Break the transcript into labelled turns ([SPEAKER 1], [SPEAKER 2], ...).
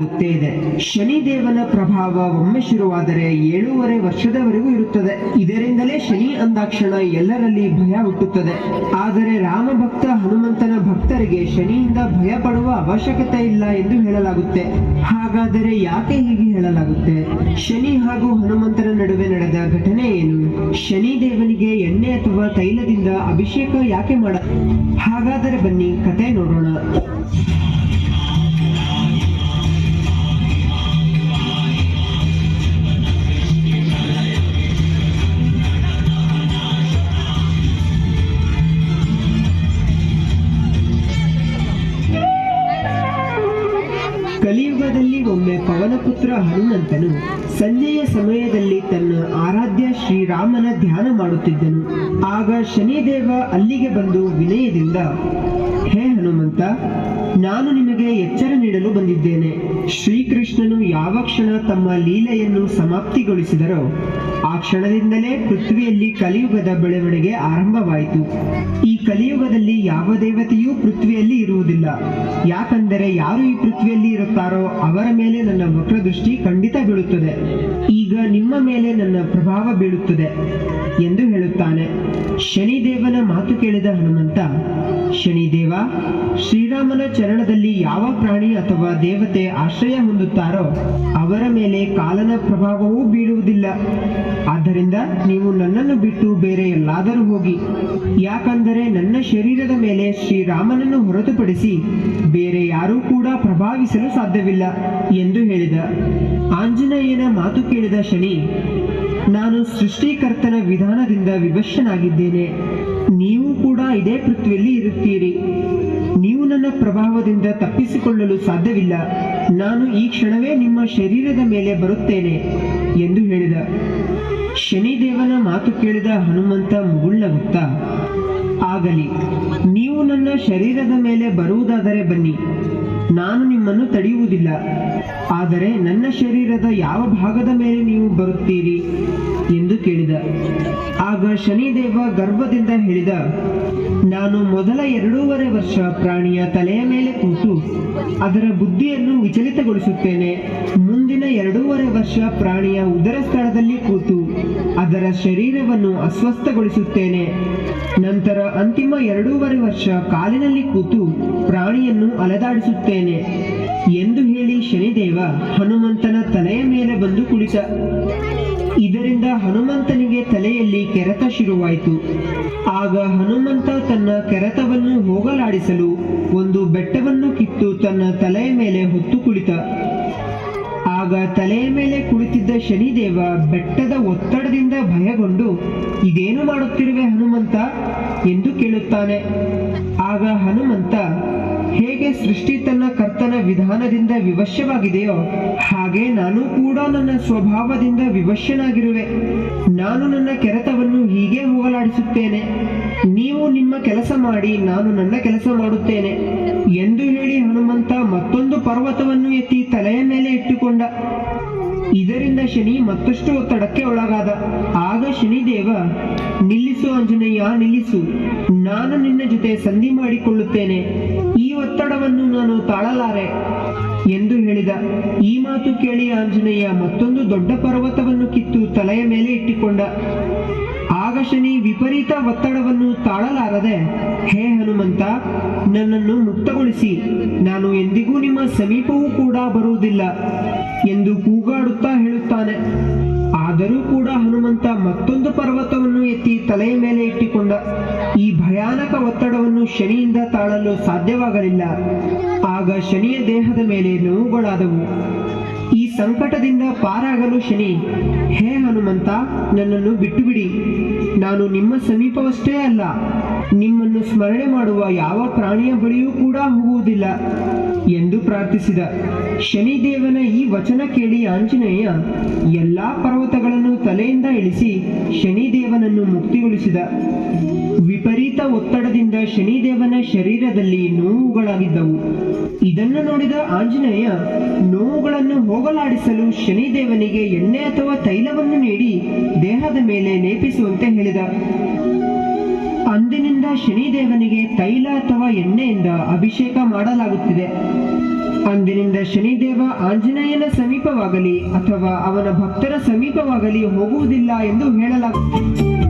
[SPEAKER 1] ಗೊತ್ತೇ ಇದೆ. ಶನಿದೇವನ ಪ್ರಭಾವ ಒಮ್ಮೆ ಶುರುವಾದರೆ ಏಳೂವರೆ ವರ್ಷದವರೆಗೂ ಇರುತ್ತದೆ. ಇದರಿಂದಲೇ ಶನಿ ಅಂದಾಕ್ಷಣ ಎಲ್ಲರಲ್ಲಿ ಭಯ ಹುಟ್ಟುತ್ತದೆ. ಆದರೆ ರಾಮ ಭಕ್ತ ಹನುಮಂತನ ಭಕ್ತರಿಗೆ ಶನಿಯಿಂದ ಭಯ ಪಡುವ ಅವಶ್ಯಕತೆ ಇಲ್ಲ ಎಂದು ಹೇಳಲಾಗುತ್ತೆ. ಹಾಗಾದರೆ ಯಾಕೆ ಹೀಗೆ ಹೇಳಲಾಗುತ್ತೆ? ಶನಿ ಹಾಗೂ ಹನುಮಂತನ ನಡುವೆ ನಡೆದ ಘಟನೆ ಏನು? ಶನಿ ದೇವನಿಗೆ ಎಣ್ಣೆ ಅಥವಾ ತೈಲದಿಂದ ಅಭಿಷೇಕ ಯಾಕೆ ಮಾಡ ಹಾಗಾದರೆ ಬನ್ನಿ, ಕತೆ ನೋಡೋಣ. ಒಮ್ಮೆ ಪವನಪುತ್ರ ಹನುಮಂತನು ಸಂಜೆಯ ಸಮಯದಲ್ಲಿ ತನ್ನ ಆರಾಧ್ಯ ಶ್ರೀರಾಮನ ಧ್ಯಾನ ಮಾಡುತ್ತಿದ್ದನು. ಆಗ ಶನಿದೇವ ಅಲ್ಲಿಗೆ ಬಂದು ವಿನಯದಿಂದ, ಹೇ ಹನುಮಂತ ನಾನು ನಿಮಗೆ ಎಚ್ಚರ ನೀಡಲು ಬಂದಿದ್ದೇನೆ. ಶ್ರೀಕೃಷ್ಣನು ಯಾವ ಕ್ಷಣ ತಮ್ಮ ಲೀಲೆಯನ್ನು ಸಮಾಪ್ತಿಗೊಳಿಸಿದರೋ, ಆ ಕ್ಷಣದಿಂದಲೇ ಪೃಥ್ವಿಯಲ್ಲಿ ಕಲಿಯುಗದ ಬೆಳವಣಿಗೆ ಆರಂಭವಾಯಿತು. ಈ ಕಲಿಯುಗದಲ್ಲಿ ಯಾವ ದೇವತೆಯೂ ಪೃಥ್ವಿಯಲ್ಲಿ ಇರುವುದಿಲ್ಲ. ಯಾಕಂದರೆ ಯಾರು ಈ ಪೃಥ್ವಿಯಲ್ಲಿ ಇರುತ್ತಾರೋ ಅವರ ಮೇಲೆ ನನ್ನ ವಕ್ರದೃಷ್ಟಿ ಖಂಡಿತ ಬೀಳುತ್ತದೆ. ಈಗ ನಿಮ್ಮ ಮೇಲೆ ನನ್ನ ಪ್ರಭಾವ ಬೀಳುತ್ತದೆ ಎಂದು ಹೇಳುತ್ತಾನೆ. ಶನಿದೇವನ ಮಾತು ಕೇಳಿದ ಹನುಮಂತ, ಶನಿದೇವ, ಶ್ರೀರಾಮನ ಚರಣದಲ್ಲಿ ಯಾವ ಪ್ರಾಣಿ ಅಥವಾ ದೇವತೆ ಆಶ್ರಯ ಹೊಂದುತ್ತಾರೋ ಅವರ ಮೇಲೆ ಕಾಲನ ಪ್ರಭಾವವೂ ಬೀಳುವುದಿಲ್ಲ. ಆದ್ದರಿಂದ ನೀವು ನನ್ನನ್ನು ಬಿಟ್ಟು ಬೇರೆ ಎಲ್ಲಾದರೂ ಹೋಗಿ. ಯಾಕಂದರೆ ನನ್ನ ಶರೀರದ ಮೇಲೆ ಶ್ರೀರಾಮನನ್ನು ಹೊರತುಪಡಿಸಿ ಕೂಡ ಪ್ರಭಾವಿಸಲು ಸಾಧ್ಯವಿಲ್ಲ ಎಂದು ಹೇಳಿದ. ಆಂಜನೇಯನ ಮಾತು ಕೇಳಿದ ಶನಿ, ನಾನು ಸೃಷ್ಟಿಕರ್ತನ ವಿಧಾನದಿಂದ ವಿವಶನಾಗಿದ್ದೇನೆ. ನೀವು ಕೂಡ ಇದೇ ಪೃಥ್ವಿಯಲ್ಲಿ ಇರುತ್ತೀರಿ. ನೀವು ನನ್ನ ಪ್ರಭಾವದಿಂದ ತಪ್ಪಿಸಿಕೊಳ್ಳಲು ಸಾಧ್ಯವಿಲ್ಲ. ನಾನು ಈ ಕ್ಷಣವೇ ನಿಮ್ಮ ಶರೀರದ ಮೇಲೆ ಬರುತ್ತೇನೆ ಎಂದು ಹೇಳಿದ. ಶನಿದೇವನ ಮಾತು ಕೇಳಿದ ಹನುಮಂತ ಮುಗುಳ್ನಗುತ್ತ ಆಗಲಿ, ನೀವು ನನ್ನ ಶರೀರದ ಮೇಲೆ ಬರುವುದಾದರೆ ಬನ್ನಿ. ನಾನು ನಿಮ್ಮನ್ನು ತಡೆಯುವುದಿಲ್ಲ. ಆದರೆ ನನ್ನ ಶರೀರದ ಯಾವ ಭಾಗದ ಮೇಲೆ ನೀವು ಬರುತ್ತೀರಿ? ಎಂದು ಕೇಳಿದ. ಆಗ ಶನಿದೇವ ಗರ್ಭದಿಂದ ಹೇಳಿದ, ನಾನು ಮೊದಲ ಎರಡೂವರೆ ವರ್ಷ ಪ್ರಾಣಿಯ ತಲೆಯ ಮೇಲೆ ಕೂತು ಅದರ ಬುದ್ಧಿಯನ್ನು ವಿಚಲಿತಗೊಳಿಸುತ್ತೇನೆ. ಮುಂದಿನ ಎರಡೂವರೆ ವರ್ಷ ಪ್ರಾಣಿಯ ಉದರ ಸ್ಥಳದಲ್ಲಿ ಕೂತು ಅದರ ಶರೀರವನ್ನು ಅಸ್ವಸ್ಥಗೊಳಿಸುತ್ತೇನೆ. ನಂತರ ಅಂತಿಮ ಎರಡೂವರೆ ವರ್ಷ ಕಾಲಿನಲ್ಲಿ ಕೂತು ಪ್ರಾಣಿಯನ್ನು ಅಲೆದಾಡಿಸುತ್ತೇನೆ, ಎಂದು ಹೇಳಿ ಶನಿದೇವ ಹನುಮಂತನ ತಲೆಯ ಮೇಲೆ ಬಂದು ಕುಳಿತ. ಇದರಿಂದ ಹನುಮಂತನಿಗೆ ತಲೆಯಲ್ಲಿ ಕೆರೆತ ಶುರುವಾಯಿತು. ಆಗ ಹನುಮಂತ ತನ್ನ ಕೆರೆತವನ್ನು ಹೋಗಲಾಡಿಸಲು ಒಂದು ಬೆಟ್ಟವನ್ನು ಕಿತ್ತು ತನ್ನ ತಲೆಯ ಮೇಲೆ ಹೊತ್ತು ಕುಳಿತ. ಆಗ ತಲೆಯ ಮೇಲೆ ಕುಳಿತಿದ್ದ ಶನಿದೇವ ಬೆಟ್ಟದ ಒತ್ತಡದಿಂದ ಭಯಗೊಂಡು, ಇದೇನು ಮಾಡುತ್ತಿರುವೆ ಹನುಮಂತ? ಎಂದು ಕೇಳುತ್ತಾನೆ. ಆಗ ಹನುಮಂತ, ಹೇಗೆ ಸೃಷ್ಟಿ ತನ್ನ ಕರ್ತನ ವಿಧಾನದಿಂದ ವಿವಶ್ಯವಾಗಿದೆಯೋ, ಹಾಗೆ ನಾನು ಕೂಡ ನನ್ನ ಸ್ವಭಾವದಿಂದ ವಿವಶ್ಯನಾಗಿರುವೆ. ನಾನು ನನ್ನ ಕೆರೆತವನ್ನು ಹೀಗೆ ಹೋಗಲಾಡಿಸುತ್ತೇನೆ. ನೀವು ನಿಮ್ಮ ಕೆಲಸ ಮಾಡಿ, ನಾನು ನನ್ನ ಕೆಲಸ ಮಾಡುತ್ತೇನೆ ಎಂದು ಹೇಳಿ ಹನುಮಂತ ಮತ್ತೊಂದು ಪರ್ವತವನ್ನು ಎತ್ತಿ ತಲೆಯ ಮೇಲೆ ಇಟ್ಟುಕೊಂಡ. ಇದರಿಂದ ಶನಿ ಮತ್ತಷ್ಟು ಒತ್ತಡಕ್ಕೆ ಒಳಗಾದ. ಆಗ ಶನಿದೇವ, ನಿಲ್ಲಿಸು ಆಂಜನೇಯ ನಿಲ್ಲಿಸು. ನಾನು ನಿನ್ನ ಜೊತೆ ಸಂಧಿ ಮಾಡಿಕೊಳ್ಳುತ್ತೇನೆ. ಈ ಒತ್ತಡವನ್ನು ನಾನು ತಾಳಲಾರೆ ಎಂದು ಹೇಳಿದ. ಈ ಮಾತು ಕೇಳಿ ಆಂಜನೇಯ ಮತ್ತೊಂದು ದೊಡ್ಡ ಪರ್ವತವನ್ನು ಕಿತ್ತು ತಲೆಯ ಮೇಲೆ ಇಟ್ಟುಕೊಂಡ. ಆಗ ಶನಿ ವಿಪರೀತ ಒತ್ತಡವನ್ನು ತಾಳಲಾರದೆ, ಹೇ ಹನುಮಂತ, ನನ್ನನ್ನು ಮುಕ್ತಗೊಳಿಸಿ. ನಾನು ಎಂದಿಗೂ ನಿಮ್ಮ ಸಮೀಪವೂ ಕೂಡ ಬರುವುದಿಲ್ಲ ಎಂದು ಕೂಗಾಡುತ್ತಾ ಹೇಳುತ್ತಾನೆ. ಆದರೂ ಕೂಡ ಹನುಮಂತ ಮತ್ತೊಂದು ಪರ್ವತವನ್ನು ಎತ್ತಿ ತಲೆಯ ಮೇಲೆ ಇಟ್ಟುಕೊಂಡ. ಈ ಭಯಾನಕ ಒತ್ತಡವನ್ನು ಶನಿಯಿಂದ ತಾಳಲು ಸಾಧ್ಯವಾಗಲಿಲ್ಲ. ಆಗ ಶನಿಯ ದೇಹದ ಮೇಲೆ ನೋವುಗಳಾದವು. ಸಂಕಟದಿಂದ ಪಾರಾಗಲು ಶನಿ, ಹೇ ಹನುಮಂತ, ನನ್ನನ್ನು ಬಿಟ್ಟು ಬಿಡಿ ನಾನು ನಿಮ್ಮ ಸಮೀಪವಷ್ಟೇ ಅಲ್ಲ, ನಿಮ್ಮನ್ನು ಸ್ಮರಣೆ ಮಾಡುವ ಯಾವ ಪ್ರಾಣಿಯ ಬಳಿಯೂ ಕೂಡ ಹೋಗುವುದಿಲ್ಲ ಎಂದು ಪ್ರಾರ್ಥಿಸಿದ. ಶನಿದೇವನ ಈ ವಚನ ಕೇಳಿ ಆಂಜನೇಯ ಎಲ್ಲಾ ಪರ್ವತಗಳನ್ನು ತಲೆಯಿಂದ ಇಳಿಸಿ ಶನಿದೇವನನ್ನು ಮುಕ್ತಿಗೊಳಿಸಿದ. ಒತ್ತಡದಿಂದ ಶನಿದೇವನ ಶರೀರದಲ್ಲಿ ನೋವುಗಳಾಗಿದ್ದವು. ಇದನ್ನು ನೋಡಿದ ಆಂಜನೇಯ, ನೋವುಗಳನ್ನು ಹೋಗಲಾಡಿಸಲು ಶನಿದೇವನಿಗೆ ಎಣ್ಣೆ ಅಥವಾ ತೈಲವನ್ನು ನೀಡಿ ದೇಹದ ಮೇಲೆ ಲೇಪಿಸುವಂತೆ ಹೇಳಿದ. ಅಂದಿನಿಂದ ಶನಿದೇವನಿಗೆ ತೈಲ ಅಥವಾ ಎಣ್ಣೆಯಿಂದ ಅಭಿಷೇಕ ಮಾಡಲಾಗುತ್ತಿದೆ.
[SPEAKER 2] ಅಂದಿನಿಂದ ಶನಿದೇವ ಆಂಜನೇಯನ ಸಮೀಪವಾಗಲಿ ಅಥವಾ ಅವನ ಭಕ್ತರ ಸಮೀಪವಾಗಲಿ ಹೋಗುವುದಿಲ್ಲ ಎಂದು ಹೇಳಲಾಗುತ್ತದೆ.